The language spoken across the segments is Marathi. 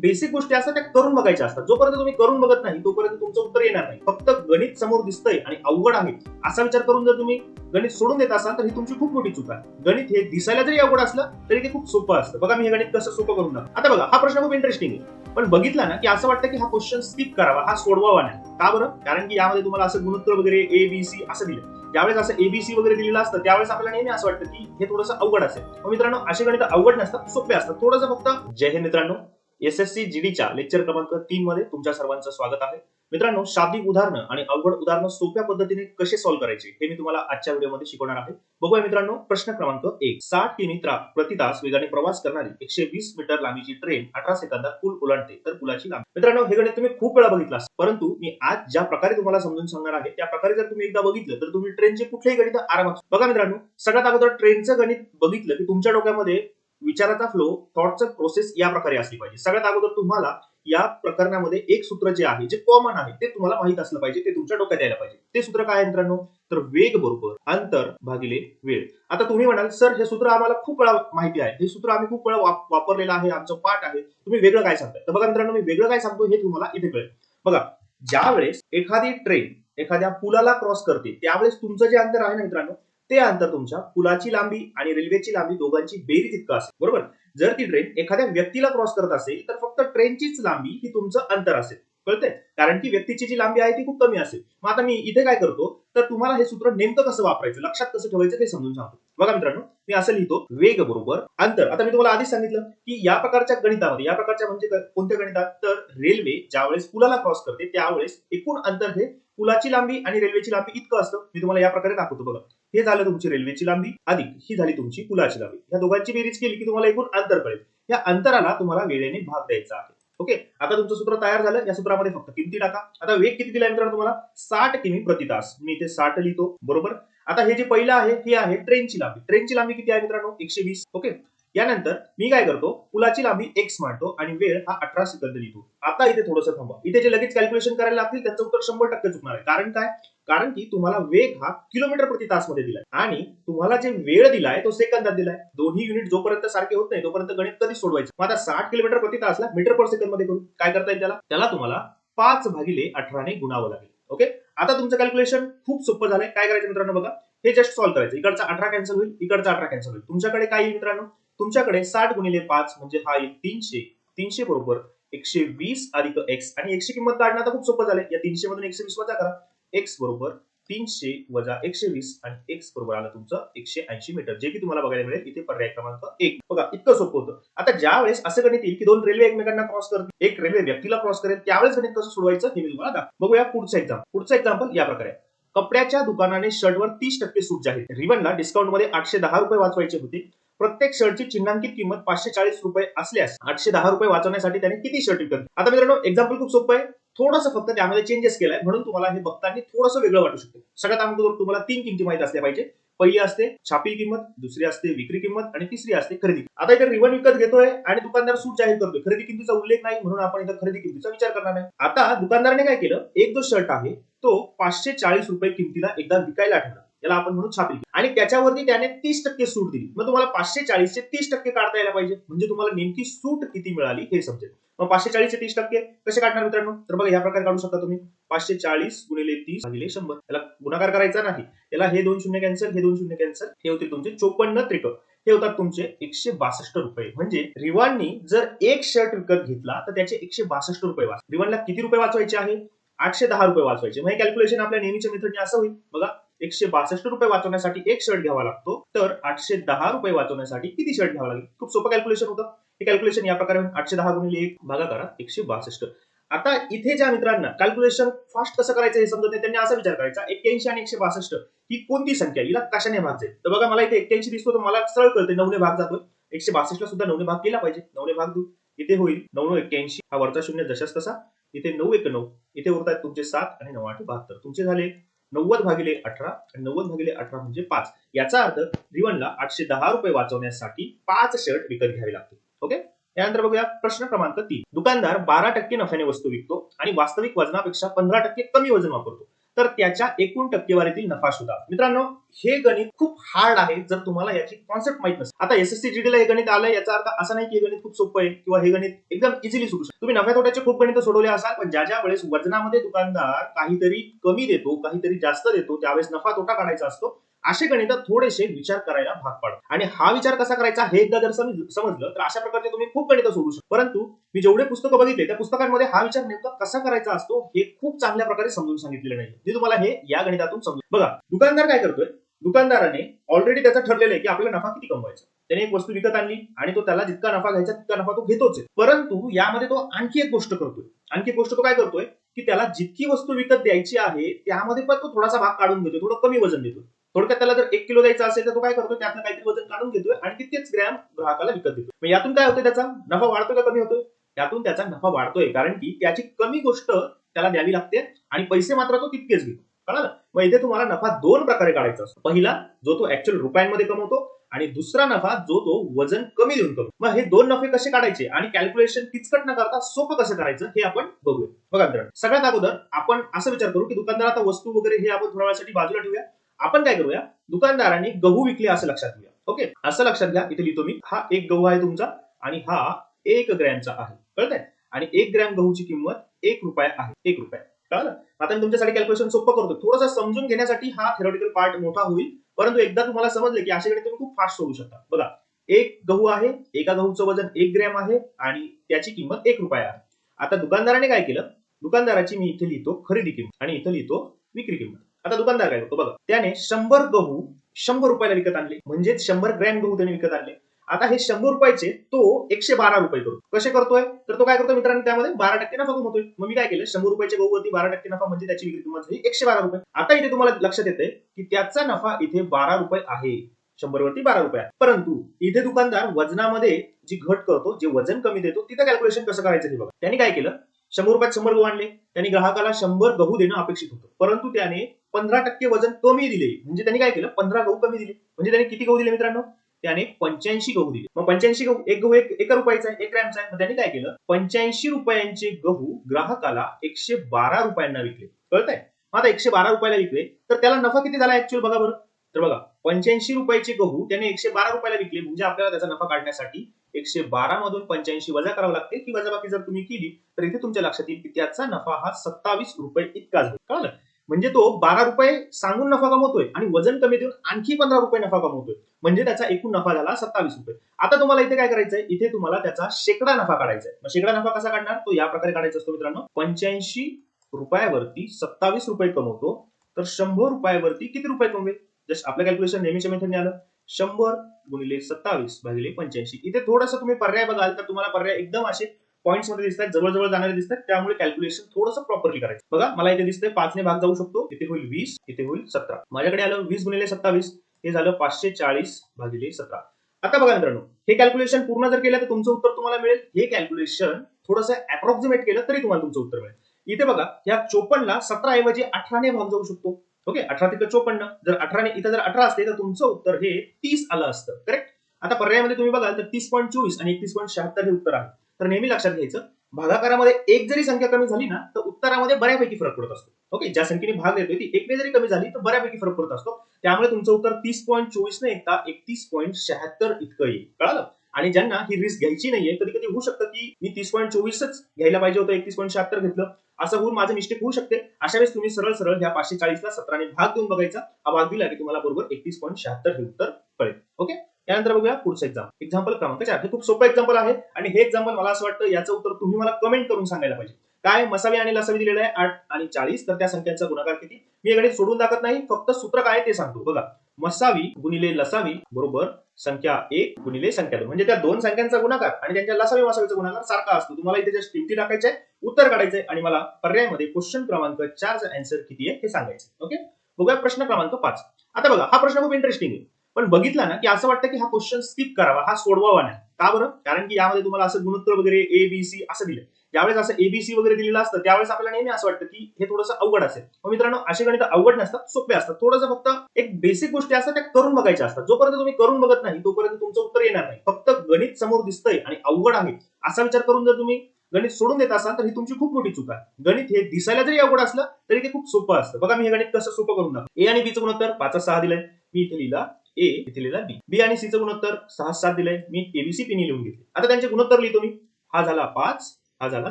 बेसिक गोष्टी असतात त्या करून बघायच्या असतात. जोपर्यंत तुम्ही करून बघत नाही तोपर्यंत तुमचं उत्तर येणार नाही. फक्त गणित समोर दिसतंय आणि अवघड आहे असा विचार करून जर तुम्ही गणित सोडून देत असाल तर ही तुमची खूप मोठी चूक आहे. गणित हे दिसायला जरी अवघड असलं तरी ते खूप सोपं असतं. बघा मी हे गणित कसं सोपं करून टाकतो आता बघा हा प्रश्न खूप इंटरेस्टिंग आहे. पण बघितला ना की असं वाटतं की हा क्वेश्चन स्किप करावा हा सोडवावा नाही. का बरं? कारण की यामध्ये तुम्हाला असं गुणोत्तर वगैरे ए बी सी असं दिलं. ज्यावेळेस असं एबीसी वगैरे दिलेलं असतं त्यावेळेस आपल्याला नेहमी असं वाटतं की हे थोडंसं अवघड असेल. मग मित्रांनो असे गणित अवघड नसतात सोपे असतात. थोडंसं फक्त जय हिंद मित्रांनो. एस एस सी जीडीच्या लेक्चर क्रमांक तीन मध्ये तुमच्या सर्वांचं स्वागत आहे. मित्रांनो शाब्दिक उदाहरणं आणि अवघड उदाहरणं सोप्या पद्धतीने कसे सॉल्व्ह करायचे हे मी तुम्हाला आजच्या व्हिडिओमध्ये शिकवणार आहे. बघूया मित्रांनो प्रश्न क्रमांक एक. साठ किमी त्रा- प्रति तास वेगाने प्रवास करणारी एकशे वीस मीटर लांबीची ट्रेन अठरा सेकंदात पूल ओलांडते तर पुलाची लांबी. मित्रांनो हे गणित तुम्ही खूप वेळा बघितलं परंतु मी आज ज्या प्रकारे तुम्हाला समजून सांगणार आहे त्या प्रकारे जर तुम्ही एकदा बघितलं तर तुम्ही ट्रेनचे कुठलेही गणित आरामात बघा मित्रांनो सगळ्यात अगोदर ट्रेनचं गणित बघितलं की तुमच्या डोक्यामध्ये विचाराचा फ्लो थॉटचा प्रोसेस या प्रकारे असली पाहिजे. सगळ्यात अगोदर तुम्हाला या प्रकरणामध्ये एक सूत्र जे आहे जे कॉमन आहे ते तुम्हाला माहीत असलं पाहिजे ते तुमच्या डोक्यात यायला पाहिजे. ते सूत्र काय मित्रांनो? तर वेग बरोबर अंतर भागिले वेळ. आता तुम्ही म्हणाल सर हे सूत्र आम्हाला खूप वेळा माहिती आहे. हे सूत्र आम्ही खूप वेळा वापरलेलं आहे आमचं पाठ आहे. तुम्ही वेगळं काय सांगताय? तर बघा मित्रांनो मी वेगळं काय सांगतो हे तुम्हाला इथे कळेल. बघा ज्या वेळेस एखादी ट्रेन एखाद्या पुलाला क्रॉस करते त्यावेळेस तुमचं जे अंतर आहे ना मित्रांनो ते अंतर तुमच्या पुलाची लांबी आणि रेल्वेची लांबी दोघांची बेरीज इतकं असेल. बरोबर? जर ती ट्रेन एखाद्या व्यक्तीला क्रॉस करत असेल तर फक्त ट्रेनचीच लांबी ही तुमचं अंतर असेल. कळतंय? कारण की व्यक्तीची जी लांबी आहे ती खूप कमी असेल. मग आता मी इथे काय करतो? तर तुम्हाला हे सूत्र नेमकं कसं वापरायचं? लक्षात कसं ठेवायचं ते समजून सांगतो. बघा मित्रांनो मी असं लिहितो. वेग बरोबर अंतर. आता मी तुम्हाला आधीच सांगितलं की या प्रकारच्या गणितामध्ये या प्रकारच्या म्हणजे कोणत्या गणितात? तर रेल्वे ज्यावेळेस पुलाला क्रॉस करते त्यावेळेस एकूण अंतर हे पुलाची लांबी आणि रेल्वेची लांबी इतकं असतं. मी तुम्हाला या प्रकारे दाखवतो बघा. हे झालं तुमची रेल्वेची लांबी अधिक ही झाली तुमची पुलाची लांबी. या दोघांची बेरीज केली की तुम्हाला एकूण अंतर कळेल. या अंतराला तुम्हाला वेळेने भाग द्यायचा आहे. ओके? आता तुमचं सूत्र तयार झालं. या सूत्रामध्ये फक्त किमती टाका. आता वेग किती दिला मित्रांनो तुम्हाला? साठ किमी प्रति तास मी इथे साठ लिहितो. बरोबर? आता हे जे पहिलं आहे हे आहे ट्रेनची लांबी. ट्रेनची लांबी किती आहे मित्रांनो? एकशे वीस. ओके? यानंतर मी काय करतो? पुलाची लांबी एक्स मांडतो आणि वेळ हा अठरा सेकंद लिहितो. आता इथे थोडंसं थांबा. इथे जे लगेच कॅल्क्युलेशन करायला लागतील त्यांचं उत्तर शंभर टक्के चुकणार आहे. कारण काय? कारण की तुम्हाला वेग हा किलोमीटर प्रति तासमध्ये दिलाय. आणि तुम्हाला जे वेळ दिलाय तो सेकंदात दिलाय. दोन्ही युनिट जोपर्यंत सारखे होत नाही तोपर्यंत गणित कधी सोडवायचं. मग आता साठ किलोमीटर प्रति तासला मीटर पर सेकंदमध्ये करू. काय करता येईल त्याला? त्याला तुम्हाला पाच भागिले अठराने गुणावं लागेल. ओके? आता तुमचं कॅल्क्युलेशन खूप सोपं झालंय. काय करायचं मित्रांनो बघा. हे जस्ट सॉल्व्ह करायचं. इकडचा अठरा कॅन्सल होईल इकडचा अठरा कॅन्सल होईल. तुमच्याकडे काय येईल मित्रांनो? तुमच्याकडे साठ गुणिले पाच म्हणजे हा येईल तीनशे. तीनशे बरोबर एकशे वीस अधिक एक्स आणि एकशे किंमत काढणं आता खूप सोपं झालंय. या तीनशे मधून एकशे वीस वजा करा. एक्स बरोबर तीनशे वजा एकशे वीस आणि एक्स बरोबर आलं तुमचं एकशे ऐंशी मीटर. जे की तुम्हाला बघायला मिळेल इथे पर्याय क्रमांक एक. बघा इतकं सोपं होतं. आता ज्या वेळेस असं गणित येईल की दोन रेल्वे एकमेकांना क्रॉस करतील एक रेल्वे व्यक्तीला क्रॉस करेल त्यावेळेस गणित कसं सोडवायचं हे मी तुम्हाला दाखव बघूया पुढचं एक्झाम पुढचं एक्झाम्पल या प्रकारे. कपड्याच्या दुकानाने शर्टवर तीस टक्के सूट जाहीर रिवनला डिस्काउंटमध्ये आठशे दहा रुपये वाचवायचे होते. प्रत्येक शर्टची चिन्हांकित किंमत पाचशे चाळीस रुपये असल्यास आठशे दहा रुपये वाचवण्यासाठी त्याने किती शर्ट विकत आता मित्रांनो एक्झाम्पल खूप सोपं आहे. थोडंसं फक्त त्यामध्ये चेंजेस केलाय. म्हणून तुम्हाला हे बघताना थोडंसं वेगळं वाटू शकतं. सगळ्यात अगोदर तुम्हाला तीन किमती माहीत असल्या पाहिजे. पहिली असते छापील किंमत दुसरी असते विक्री किंमत आणि तिसरी असते खरेदी. आता इथे रिवन विकत घेतोय आणि दुकानदार सूट जाहीर करतोय. खरेदी किमतीचा उल्लेख नाही म्हणून आपण इथं खरेदी किमतीचा विचार करणार नाही. आता दुकानदाराने काय केलं? एक जो शर्ट आहे तो पाचशे चाळीस रुपये किमतीला एकदा विकायला ठेवला. याला आपण म्हणून छापील. आणि त्याच्यावरती त्याने तीस टक्के सूट दिली. मग तुम्हाला पाचशे चाळीसचे तीस टक्के काढता यायला पाहिजे. म्हणजे तुम्हाला नेमकी सूट किती मिळाली हे समजेल. मग पाचशे चाळीसचे तीस टक्के कसे काढणार मित्रांनो? तर बघा या प्रकारे काढू शकता तुम्ही. पाचशे चाळीस गुणिले तीस भागिले शंभर. याला गुणाकार करायचा नाही. याला हे दोन शून्य कॅन्सल हे दोन शून्य कॅन्सल हे होतील तुमचे चोपन्न त्रिक हे होतात तुमचे एकशे बासष्ट रुपये. म्हणजे रिवाननी जर एक शर्ट विकत घेतला तर त्याचे एकशे बासष्ट रुपये वाच रिवानला किती रुपये वाचवायचे आहे? आठशे दहा रुपये वाचवायचे. मग हे कॅल्क्युलेशन आपल्या नेहमीच्या मेथडने असं होईल. बघा एकशे बासष्ट रुपये वाचवण्यासाठी एक शर्ट घ्यावा लागतो. तर आठशे दहा रुपये वाचवण्यासाठी किती शर्ट घ्यावा लागेल? खूप सोपं कॅल्क्युलेशन होतं. हे कॅल्क्युलेशन या प्रकारे आठशे दहा गुणिले एक भागा करा एकशे बासष्ट. आता इथे ज्या मित्रांना कॅल्क्युलेशन फास्ट कसं करायचं हे समजत नाही त्यांनी असा विचार करायचा एक्क्याऐंशी आणि एकशे बासष्ट ही कोणती संख्या? हिला कशाने भाग जाईल? तर बघा मला इथे एक्क्याऐंशी दिसतो तर मला सरळ कळते नऊने भाग जातो एकशे बासष्टला सुद्धा नऊने भाग केला पाहिजे. नऊने भाग देऊ. इथे होईल नऊ नऊ एक्क्याऐंशी. हा वरचा शून्य जशाच तसा. इथे नऊ एक नऊ. इथे उरतात तुमचे सात आणि नऊ आठ बहात्तर. तुमचे झाले नव्वद भागिले अठरा आणि नव्वद भागिले अठरा म्हणजे पाच. याचा अर्थ रिवनला आठशे दहा रुपये वाचवण्यासाठी पाच शर्ट विकत घ्यावे लागतील. ओके? त्यानंतर बघूया प्रश्न क्रमांक तीन. दुकानदार बारा टक्के नफ्याने वस्तू विकतो आणि वास्तविक वजनापेक्षा पंधरा टक्के कमी वजन वापरतो. तर त्याच्या एकूण टक्केवारीतील नफा शोधा मित्रांनो हे गणित खूप हार्ड आहे जर तुम्हाला याची कॉन्सेप्ट माहीत नसेल. आता एसएससी जीडीला हे गणित आलं याचा अर्थ असा नाही की हे गणित खूप सोपं आहे किंवा हे गणित एकदम इझिली सोडू शकतो. तुम्ही नफ्या तोट्याचे खूप गणित सोडवले असाल पण ज्या ज्या वेळेस वजनामध्ये दुकानदार काहीतरी कमी देतो काहीतरी जास्त देतो त्यावेळेस नफा तोटा काढायचा असतो. असे गणित थोडेसे विचार करायला भाग पाडतात. आणि हा विचार कसा करायचा हे एकदा जर समजलं तर अशा प्रकारचे तुम्ही खूप गणित सोडू शकता. परंतु मी जेवढे पुस्तकं बघितले त्या पुस्तकांमध्ये हा विचार नेमका कसा करायचा असतो हे खूप चांगल्या प्रकारे समजून सांगितलेलं नाही. मी तुम्हाला हे या गणितातून समजून बघा दुकानदार काय करतोय? दुकानदाराने ऑलरेडी त्याचं ठरलेलं आहे की आपला नफा किती कमवायचा त्याने एक वस्तू विकत आणली आणि तो त्याला जितका नफा घ्यायचा तितका नफा तो घेतोच आहे. परंतु यामध्ये तो आणखी एक गोष्ट करतोय. आणखी एक गोष्ट तो काय करतोय? की त्याला जितकी वस्तू विकत द्यायची आहे त्यामध्ये पण तो थोडासा भाग काढून घेतोय थोडं कमी वजन देतोय. थोडक्यात त्याला जर एक किलो द्यायचा असेल तर तो काय करतो त्यातनं काहीतरी वजन काढून घेतोय आणि तितकेच ग्रॅम ग्राहकाला विकत देतो मग यातून काय होतं त्याचा? नफा वाढतो का कमी होतोय? त्यातून त्याचा नफा वाढतोय कारण की त्याची कमी गोष्ट त्याला द्यावी लागते आणि पैसे मात्र तो तितकेच घेतो. कळालं? मग इथे तुम्हाला नफा दोन प्रकारे काढायचा असतो. पहिला जो तो ऍक्च्युअल रुपयांमध्ये कमवतो आणि दुसरा नफा जो तो वजन कमी देऊन कमवतो. मग हे दोन नफे कसे काढायचे आणि कॅल्क्युलेशन किचकट न करता सोपं कसं करायचं हे आपण बघूया. बघा मित्रांनो सगळ्यात अगोदर आपण असं विचार करू की दुकानदार आता वस्तू वगैरे हे आपण थोड्या वेळासाठी बाजूला ठेवूया. आपण काय करूया? दुकानदाराने गहू विकले असं लक्षात घेऊया. ओके असं लक्षात घ्या. इथे लिहितो मी. हा एक गहू आहे तुमचा आणि हा एक ग्रॅमचा आहे. कळतंय? आणि एक ग्रॅम गहूची किंमत एक रुपया आहे. एक रुपया. कळलं? आता मी तुमच्यासाठी कॅल्क्युलेशन सोपं करतो थोडंसं समजून घेण्यासाठी हा थेरॉटिकल पार्ट मोठा होईल. परंतु एकदा तुम्हाला समजले की अशाकडे तुम्ही खूप फास्ट सोडू शकता. बघा एक गहू आहे एका गहूचं वजन एक ग्रॅम आहे आणि त्याची किंमत एक रुपया आहे. आता दुकानदाराने काय केलं? दुकानदाराची मी इथे लिहितो खरेदी किंमत आणि इथे लिहितो विक्री किंमत. आता दुकानदार काय करतो? बघा त्याने शंभर गहू शंभर रुपयाला विकत आणले. म्हणजेच शंभर ग्रॅम गहू त्याने विकत आणले. आता हे शंभर रुपयाचे तो एकशे बारा रुपये करतो कसे करतोय? तर तो काय करतो मित्रांनो त्यामध्ये बारा टक्के नफा कमवतोय. मग मी काय केलं? शंभर रुपयाच्या गहूवरती बारा टक्के नफा म्हणजे त्याची विक्री किंमत झाली एकशे बारा रुपये. आता इथे तुम्हाला लक्षात येते की त्याचा नफा इथे बारा रुपये आहे. शंभर वरती बारा रुपये आहे. परंतु इथे दुकानदार वजनामध्ये जी घट करतो जे वजन कमी देतो तिथं कॅल्क्युलेशन कसं करायचं ते बघा. त्यांनी काय केलं? शंभर रुपयात शंभर गहू आणले. त्यांनी ग्राहकाला शंभर गहू देणं अपेक्षित होतं. परंतु त्याने पंधरा टक्के वजन कमी दिले. म्हणजे त्यांनी काय केलं? पंधरा गहू कमी दिले. म्हणजे त्यांनी किती गहू दिले मित्रांनो? त्याने पंच्याऐंशी गहू दिले. मग पंच्याऐंशी गहू एक गहू एक एका रुपयाचा आहे एक ग्रॅमचा आहे. मग त्यांनी काय केलं? पंच्याऐंशी रुपयांचे गहू ग्राहकाला एकशे बारा रुपयांना विकले. कळतंय? मग आता एकशे बारा रुपयाला विकले. तर त्याला नफा किती झाला ऍक्च्युअल बघा बरं. तर बघा पंच्याऐंशी रुपयाचे गहू त्याने एकशे बारा रुपयाला विकले. म्हणजे आपल्याला त्याचा नफा काढण्यासाठी एकशे बारा मधून पंच्याऐंशी वजा करावं लागते. की वजाबाकी जर तुम्ही केली तर इथे तुमच्या लक्षात येईल की त्याचा नफा हा सत्तावीस रुपये इतका झाला. कळलं? म्हणजे तो बारा रुपये सांगून नफा कमवतोय आणि वजन कमी देऊन आणखी पंधरा रुपये नफा कमवतोय. म्हणजे त्याचा एकूण नफा झाला सत्तावीस रुपये. आता तुम्हाला इथे काय करायचंय? इथे तुम्हाला त्याचा शेकडा नफा काढायचा आहे मग शेकडा नफा कसा काढणार? तो या प्रकारे काढायचा असतो मित्रांनो. पंच्याऐंशी रुपयावरती सत्तावीस रुपये कमवतो. तर शंभर रुपयावरती किती रुपये कमवेल? जस्ट आपलं कॅल्क्युलेशन नेहमीच्या मेथडने आलं. शंभर गुणिले सत्तावीस भागिले पंच्याऐंशी. इथे थोडासा तुम्ही पर्याय बघाल तर तुम्हाला पर्याय एकदम असे पॉईंट्समध्ये दिसतात जवळजवळ जाणारे दिसतात त्यामुळे कॅल्क्युलेशन थोडंसं प्रॉपरली करायचं. बघा मला इथे दिसतंय पाचने भाग जाऊ शकतो. इथे होईल वीस इथे होईल सतरा. माझ्याकडे आलं वीस गुणिले सत्तावीस हे झालं पाचशे चाळीस भागिले सतरा. आता बघा मित्रांनो हे कॅल्क्युलेशन पूर्ण जर केलं तर तुमचं उत्तर तुम्हाला मिळेल. हे कॅल्क्युलेशन थोडंसं अप्रॉक्सिमेट केलं तरी तुम्हाला तुमचं उत्तर मिळेल. इथे बघा या चोपन्नला सतरा ऐवजी अठराने भाग जाऊ शकतो. ओके अठरा तिथं चोपन्न. जर अठराने इथं जर अठरा असते तर तुमचं उत्तर हे तीस आलं असतं. करेक्ट आता पर्यायामध्ये तुम्ही बघाल तर तीस पॉईंट चोवीस आणि एकतीस पॉईंट शहात्तर हे उत्तर आहे. तर नेहमी लक्षात घ्यायचं भागाकारामध्ये एक जरी संख्या कमी झाली ना तर उत्तरामध्ये बऱ्यापैकी फरक पडत असतो. ओके ज्या संख्येने भाग देतोय ती एकने जरी कमी झाली तर बऱ्यापैकी फरक पडत असतो. त्यामुळे तुमचं उत्तर तीस पॉईंट चोवीस न एकता एकतीस पॉईंट शहात्तर इतकं येईल. कळालं? आणि ज्यांना ही रिस्क घ्यायची नाहीये कधी कधी होऊ शकतं की मी तीस पॉईंट चोवीसच घ्यायला पाहिजे होतं एकतीस पॉईंट शहात्तर घेतलं असं होऊन माझं मिस्टेक होऊ शकते. अशा वेळेस तुम्ही सरळ सरळ ह्या पाचशे चाळीसला सतराने भाग देऊन बघायचा. हा भाग दिला की तुम्हाला बरोबर एकतीस पॉईंट शहात्तर हे उत्तर कळेल. ओके त्यानंतर बघूया पुढचं एक्झाम एक्झाम्पल क्रमांक चार. हे खूप सोपं एक्झाम्पल आहे आणि हे एक्झाम्पल मला असं वाटतं याचं उत्तर तुम्ही मला कमेंट करून सांगायला पाहिजे. काय मसावी आणि लसावी दिलेलं आहे? आठ आणि चाळीस. तर त्या संख्यांचा गुणाकार किती? मी गणित सोडून दाखवत नाही. फक्त सूत्र काय ते सांगतो. बघा. मसावी गुणिले लसावी बरोबर संख्या एक गुणिले संख्या दोन. म्हणजे त्या दोन संख्यांचा गुणाकार आणि त्यांच्या लसावी मसावीचा गुणाकार सारखा असतो. तुम्हाला इथे जस्ट किमती टाकायचे उत्तर काढायचंय आणि मला पर्यायामध्ये क्वेश्चन क्रमांक चारचा अँसर किती आहे हे सांगायचं ओके बघूया प्रश्न क्रमांक पाच. आता बघा हा प्रश्न खूप इंटरेस्टिंग आहे. पण बघितला ना की असं वाटतं की हा क्वेश्चन स्किप करावा हा सोडवावा नाही. का बरं? कारण की यामध्ये तुम्हाला असं गुणोत्तर वगैरे ए बी सी असं दिलं ज्यावेळेस असं एबीसी वगैरे दिलेलं असतं त्यावेळेस आपल्याला नेहमी असं वाटतं की हे थोडंसं अवघड असेल. मग मित्रांनो असे गणित अवघड नसतात सोपे असतात. थोडंसं फक्त एक बेसिक गोष्टी असतात त्या करून बघायच्या असतात. जोपर्यंत तुम्ही करून बघत नाही तोपर्यंत तुमचं उत्तर येणार नाही. फक्त गणित समोर दिसतंय आणि अवघड आहे. असा विचार करून जर तुम्ही गणित सोडून देत असाल तर ही तुमची खूप मोठी चूक आहे. गणित हे दिसायला जरी अवघड असलं तरी ते खूप सोपं असतं. बघा मी हे गणित कसं सोपं करून दाखव ए आणि बीचं गुणोत्तर पाच सहा दिलंय. मी इथे लिहिला ए इथे लिहिला बी बी आणि सीचं गुणोत्तर सहा सात दिलंय. मी एबीसी पिनी लिहून घेतले आता त्यांचे गुणोत्तर लिहितो मी. हा झाला पाच हा झाला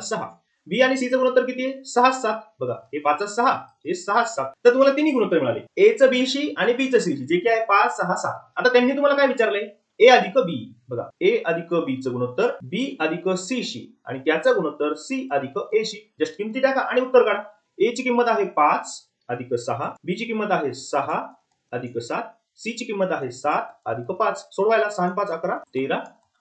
सहा. बी आणि सीचं गुणोत्तर किती आहे? सहा सात. बघा हे पाच सहा हे सहा सात. तर तुम्हाला तिन्ही गुणोत्तर मिळाले. एचं बीशी आणि बीचं सीशी जे की आहे पाच सहा सात. आता त्यांनी तुम्हाला काय विचारलंय? ए अधिक बी बघा ए अधिक बी चं गुणोत्तर बी अधिक सी शी आणि त्याचं गुणोत्तर सी अधिक ए शी. जस्ट किमती टाका आणि उत्तर काढा. ए ची किंमत आहे पाच अधिक सहा. बी ची किंमत आहे सहा अधिक सात. सी ची किंमत आहे सात अधिक पाच. सोडवायला सहा पाच अकरा तेरा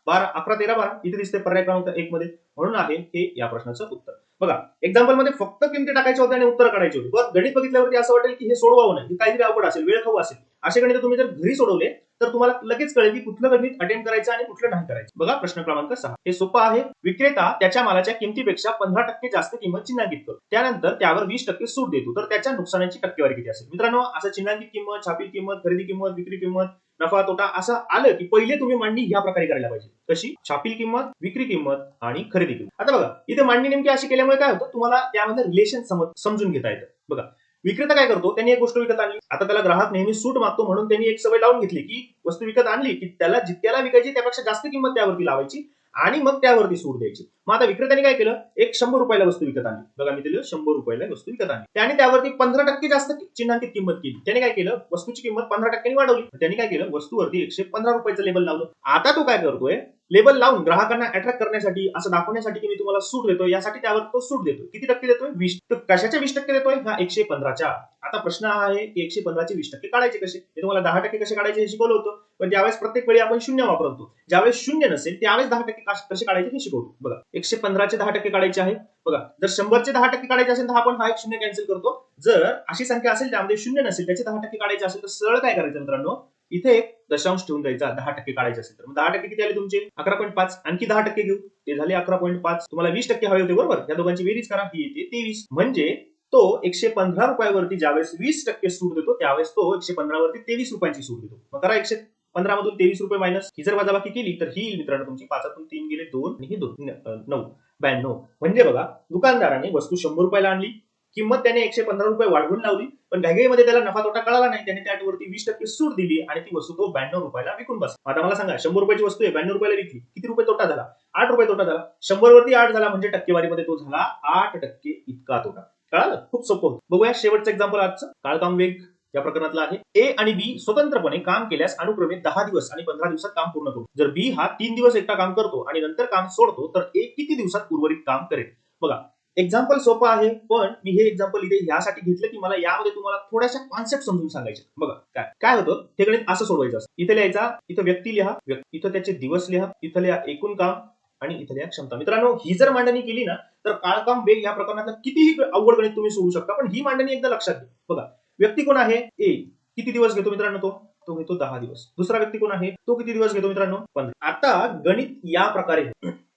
बारा. अकरा तेरा बारा. इथे दिसते पर्याय क्रमांक एक मध्ये. म्हणून आहे हे या प्रश्नाचं उत्तर. बघा एक्झाम्पलमध्ये फक्त किमती टाकायची होती आणि उत्तर काढायची होती. पण गणित बघितल्यावरती असं वाटेल की हे सोडवावं नाही. हे काहीतरी अवघड असेल वेळ खाऊ असेल. असे गणित तुम्ही जर घरी सोडवले तर तुम्हाला लगेच कळेल की कुठलं गणित अटेंड करायचं आणि कुठलं नाही करायचं. बघा प्रश्न क्रमांक सहा. हे सोपं आहे. विक्रेता त्याच्या मालाच्या किमतीपेक्षा पंधरा टक्के जास्त किंमत चिन्हांकित करतो. त्यानंतर त्यावर वीस टक्के सूट देतो. तर त्याच्या नुकसानाची टक्केवारी किती असेल? मित्रांनो असं चिन्हांकित किंमत छापील किंमत खरेदी किंमत विक्री किंमत नफा तोटा असं आलं की पहिले तुम्ही मांडणी ह्या प्रकारे करायला पाहिजे. कशी? छापील किंमत विक्री किंमत आणि खरेदी किंमत. आता बघा इथे मांडणी नेमकी अशी केल्यामुळे काय होतं? तुम्हाला त्यामध्ये रिलेशन समजून घेता येतं. बघा विक्रेता काय करतो? त्यांनी एक गोष्ट विकत आणली. आता त्याला ग्राहक नेहमी सूट मागतो म्हणून त्यांनी एक सवय लावून घेतली की वस्तू विकत आणली की त्याला जितक्याला विकायची त्यापेक्षा जास्त किंमत त्यावरती लावायची आणि मग त्यावरती सूट द्यायची. मग आता विक्रेत्याने काय केलं? एक शंभर रुपयाला वस्तू विकत आणली. बघा मी दिलं शंभर रुपयाला वस्तू विकत आणली. त्याने त्यावरती पंधरा टक्के जास्त चिन्हांकित किंमत केली. त्याने काय केलं? वस्तूची किंमत पंधरा टक्क्यांनी वाढवली. त्यांनी काय केलं? वस्तूवरती एकशे पंधरा रुपयाचं लेबल लावलं. आता तो काय करतोय? लेबल लावून ग्राहकांना अट्रॅक्ट करण्यासाठी असं दाखवण्यासाठी की मी तुम्हाला सूट देतो यासाठी त्यावर तो सूट देतो किती टक्के देतोय? वीस तर कशाच्या वीस टक्के देतोय? हा एकशे पंधराच्या. आता प्रश्न हा आहे की एकशे पंधराचे वीस टक्के काढायचे कसे? मी तुम्हाला दहा टक्के कसे काढायचे हे शिकवलं होतं. पण ज्यावेळेस प्रत्येक वेळी आपण शून्य वापरतो ज्यावेळेस शून्य नसेल त्यावेळेस दहा टक्के कसे काढायचे हे शिकवतो. बघा एकशे पंधराचे दहा टक्के काढायचे आहे बघा जर शंभरचे दहा टक्के काढायचे असेल तर आपण हा एक शून्य कॅन्सल करतो. जर अशी संख्या असेल त्यामध्ये शून्य नसेल त्याचे दहा टक्के काढायचे असेल तर सरळ काय करायचं मित्रांनो? इथे एक दशांश ठेवून द्यायचा दहा टक्के काढायचे असेल तर. मग दहा टक्के किती आले तुमचे? अकरा पॉईंट पाच. आणखी दहा टक्के घेऊ. ते झाले अकरा पॉईंट पाच. तुम्हाला वीस टक्के हवे होते बरोबर? या दोघांची बेरीज करा. ही येते तेवीस. म्हणजे तो एकशे पंधरा रुपयावरती ज्यावेळेस वीस टक्के सूट देतो त्यावेळेस तो एकशे पंधरावरती तेवीस रुपयांची सूट देतो. मग करा एकशे पंधरा मधून तेवीस रुपये मायनस ही जर वजाबाकी केली तर ही येईल मित्रांनो तुमची. पाचातून तीन गेले दोन आणि ही दोन. नऊ. ब्याण्णव. म्हणजे बघा दुकानदाराने वस्तू शंभर रुपयाला आणली. किंमत त्याने एकशे पंधरा रुपये वाढवून लावली. पण घाईघाईमध्ये त्याला नफा तोटा कळाला नाही. त्याने त्यावरती वीस टक्के सूट दिली आणि ती वस्तू तो ब्याण्णव रुपयाला विकून बस आता मला सांगा शंभर रुपयाची वस्तू आहे ब्याण्णव रुपयाला विकली. किती रुपये तोटा झाला? आठ रुपये तोटा झाला. शंभर वरती आठ झाला म्हणजे टक्केवारीमध्ये तो झाला आठ टक्के इतका तोटा. कळालं? खूप सोपं होतं. बघूया शेवटचं एक्झाम्पल आजचं. काळकाम वेग या प्रकरणातला आहे. ए आणि बी स्वतंत्रपणे काम केल्यास अनुक्रमे दहा दिवस आणि पंधरा दिवसात काम पूर्ण करू. जर बी हा तीन दिवस एकटा काम करतो आणि नंतर काम सोडतो तर ए किती दिवसात उर्वरित काम करेल? बघा एक्झाम्पल सोपं आहे पण मी हे एक्झाम्पल इथे यासाठी घेतलं की मला यामध्ये तुम्हाला थोड्याशा कॉन्सेप्ट समजून सांगायचे बघा काय काय होतं? हे गणित असं सोडवायचं असतं. इथे लिहायचा इथं व्यक्ती लिहा इथं त्याचे दिवस लिहा इथं लिहा एकूण काम आणि इथल्या क्षमता. मित्रांनो ही जर मांडणी केली ना तर काळकाम वेग या प्रकरणात कितीही अवघड गणित तुम्ही सोडू शकता पण ही मांडणी एकदा लक्षात घ्या. बघा व्यक्ती कोण आहे? ए किती दिवस घेतो मित्रांनो तो? तो घेतो दहा दिवस. दुसरा व्यक्ती कोण आहे? तो किती दिवस घेतो मित्रांनो? पंधरा. आता गणित या प्रकारे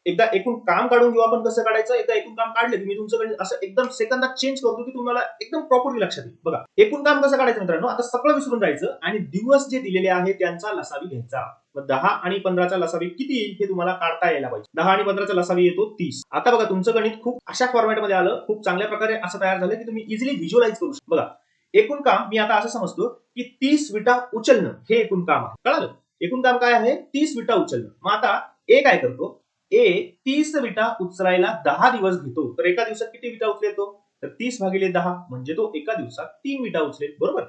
एकदा एकूण काम काढून घेऊ आपण कसं काढायचं एकदा एकूण काम काढलं की मी तुमचं गणित असं एकदम सेकंदात चेंज करतो की तुम्हाला एकदम प्रॉपरली लक्षात येईल. बघा एकूण काम कसं काढायचं मित्रांनो? आता सगळं विसरून जायचं आणि दिवस जे दिलेले आहे त्यांचा लसावी घ्यायचा. मग दहा आणि पंधराचा लसावी किती येईल हे तुम्हाला काढता यायला पाहिजे. दहा आणि पंधराचा लसावी येतो तीस. आता बघा तुमचं गणित खूप अशा फॉर्मॅटमध्ये आलं खूप चांगल्या प्रकारे असं तयार झालं की तुम्ही इझिली व्हिज्युअलाइज करू शकता. बघा एकूण काम मी आता असं समजतो की तीस विटा उचलणं हे एकूण काम आहे. कळालं? एकूण काम काय आहे? तीस विटा उचलणं. मग आता ए काय करतो? ए तीस विटा उचलायला दहा दिवस घेतो. तर एका दिवसात किती विटा उचलेल तो? तर तीस भागिले दहा म्हणजे तो एका दिवसात तीन विटा उचलेल. बरोबर?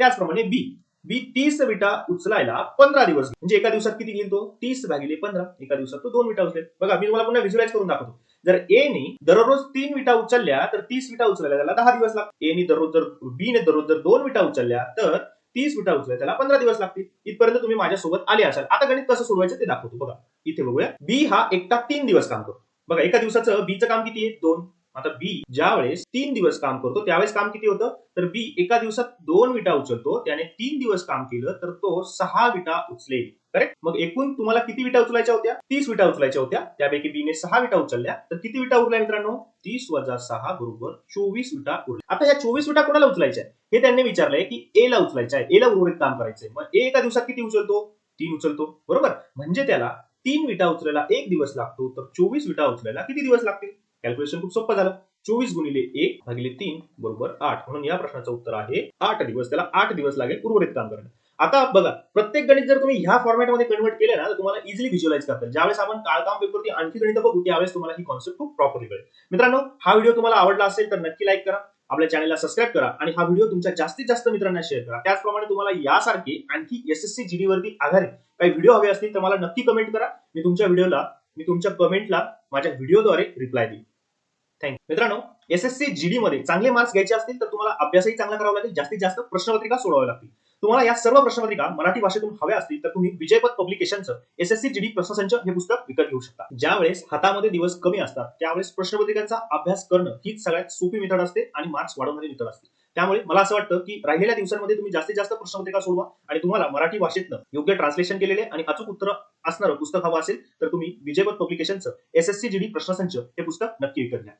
त्याचप्रमाणे बी बी तीस विटा उचलायला पंधरा दिवस म्हणजे एका दिवसात किती घेईल तो? तीस भागिले पंधरा. एका दिवसात तो दोन विटा उचलेल. बघा मी तुम्हाला पुन्हा व्हिज्युलाइज करून दाखवतो. जर ए ने दररोज तीन विटा उचलल्या तर तीस विटा उचलायला त्याला दहा दिवस लागतात. ए ने दररोज जर बी ने दररोज जर दोन विटा उचलल्या तर तीस विटा उचलायला त्याला पंधरा दिवस लागतील. इथपर्यंत तुम्ही माझ्यासोबत आले असाल. आता गणित कसं सोडवायचं ते दाखवतो. बघा. इथे बघूया. बी हा एकटा तीन दिवस काम करतो. बघा एका दिवसाचं बीचं काम किती आहे? दोन. आता बी ज्या वेळेस तीन दिवस काम करतो त्यावेळेस काम किती होतं? तर बी एका दिवसात दोन विटा उचलतो. त्याने तीन दिवस काम केलं तर तो सहा विटा उचलेल. करेक्ट मग एकूण तुम्हाला किती विटा उचलायच्या होत्या? तीस विटा उचलायच्या होत्या. त्यापैकी बीने सहा विटा उचलल्या. तर किती विटा उरल्या मित्रांनो? तीस वजा सहा बरोबर चोवीस विटा उरल्या. आता या चोवीस विटा कोणाला उचलायच्या हे त्यांनी विचारलंय की ए ला उचलायच्या आहे ए ला उर्वरित काम करायचंय. मग ए एका दिवसात किती उचलतो? तीन उचलतो. बरोबर? म्हणजे त्याला तीन विटा उचलायला एक दिवस लागतो. तर चोवीस विटा उचलायला किती दिवस लागतील? कॅल्क्युलेशन खूप सोपं झालं. चोवीस गुणिले एक भागिले तीन बरोबर आठ. म्हणून या प्रश्नाचं उत्तर आहे आठ दिवस. त्याला आठ दिवस लागेल उर्वरित काम करणं आता बघा प्रत्येक गणित जर तुम्ही ह्या फॉर्मॅटमध्ये कन्वर्ट केले ना तर तुम्हाला इझिली व्हिज्युलाइज करता ज्यावेळेस आपण काळकाम पेपरवरती आणखी गणित बघू त्यावेळेस तुम्हाला ही कॉन्सेप्ट खूप प्रॉपरली कळेल मित्रांनो हा व्हिडिओ तुम्हाला आवडला असेल तर नक्की लाईक करा. आपल्या चॅनलला सबस्क्राईब करा आणि हा व्हिडिओ तुमच्या जास्तीत जास्त मित्रांना शेअर करा. त्याचप्रमाणे तुम्हाला यासारखे आणखी एस एस सी जीडी वरती आधारित काही व्हिडिओ हवे असतील तर मला नक्की कमेंट करा. मी तुमच्या व्हिडिओला मी तुमच्या कमेंटला माझ्या व्हिडिओद्वारे रिप्लाय देईन. थँक्यू मित्रांनो एस एस सी जीडी मध्ये चांगले मार्क्स घ्यायचे असतील तर तुम्हाला अभ्यासही चांगला करावा लागेल. जास्तीत जास्त प्रश्नपत्रिका सोडवाव्या लागतील. तुम्हाला या सर्व प्रश्नपत्रिका मराठी भाषेतून हव्या असतील तर तुम्ही विजयपथ पब्लिकेशनचं एस एस सी जीडी प्रश्नसंच हे पुस्तक विकत घेऊ शकता. ज्यावेळेस हातामध्ये दिवस कमी असतात त्यावेळेस प्रश्नपत्रिकांचा अभ्यास करणं हीच सगळ्यात सोपी मेथड असते आणि मार्क्स वाढवणारी मेथड असते. त्यामुळे मला असं वाटतं की राहिलेल्या दिवसांमध्ये तुम्ही जास्तीत जास्त प्रश्नपत्रिका सोडवा आणि तुम्हाला मराठी भाषेतनं योग्य ट्रान्सलेशन केलेले आणि अचूक उत्तर असणारं पुस्तक हवं असेल तर तुम्ही विजयपथ पब्लिकेशनचं एस एस सी जीडी प्रश्नसंच हे पुस्तक नक्की विकत घ्या.